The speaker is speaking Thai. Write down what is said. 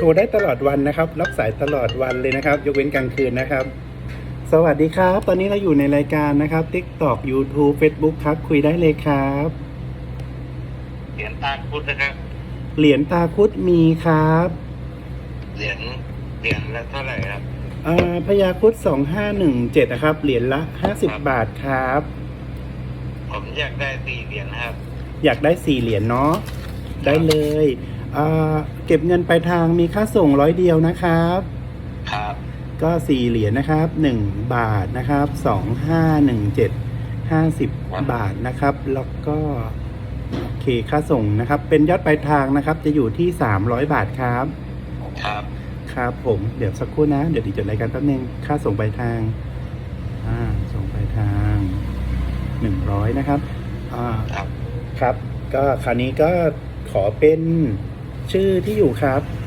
โทรได้ตลอดวันนะครับ รับสายตลอดวันเลยนะครับ ยกเว้นกลางคืนนะครับ สวัสดีครับ ตอนนี้เราอยู่ในรายการนะครับ TikTok YouTube Facebook ครับ คุยได้เลยครับ เหรียญตาคุดนะครับ เหรียญตาคุดมีครับ เหรียญ เหรียญละเท่าไหร่ครับอ่าพญาครุด2517นะครับ เหรียญละ50บาทครับ ผมอยากได้สี่เหรียญนะครับ อยากได้สี่เหรียญเนาะ ได้เลยอ่า เก็บเงินปลายทางมีค่าส่งร้อยเดียวนะครับ ครับ ก็สี่เหรียญนะครับหนึ่งบาทนะครับสองห้าหนึ่งเจ็ดห้าสิบบาทนะครับ แล้วก็โอเคค่าส่งนะครับ เป็นยอดปลายทางนะครับ จะอยู่ที่สามร้อยบาทครับ ครับ ครับผมเดี๋ยวสักครู่นะ เดี๋ยวดิจดรายการแป๊บนึงค่าส่งปลายทางอ่าส่งปลายทางหนึ่งร้อยนะครับอ่าครับ ครับ ก็คราวนี้ก็ขอเป็น ชื่อที่อยู่ครับ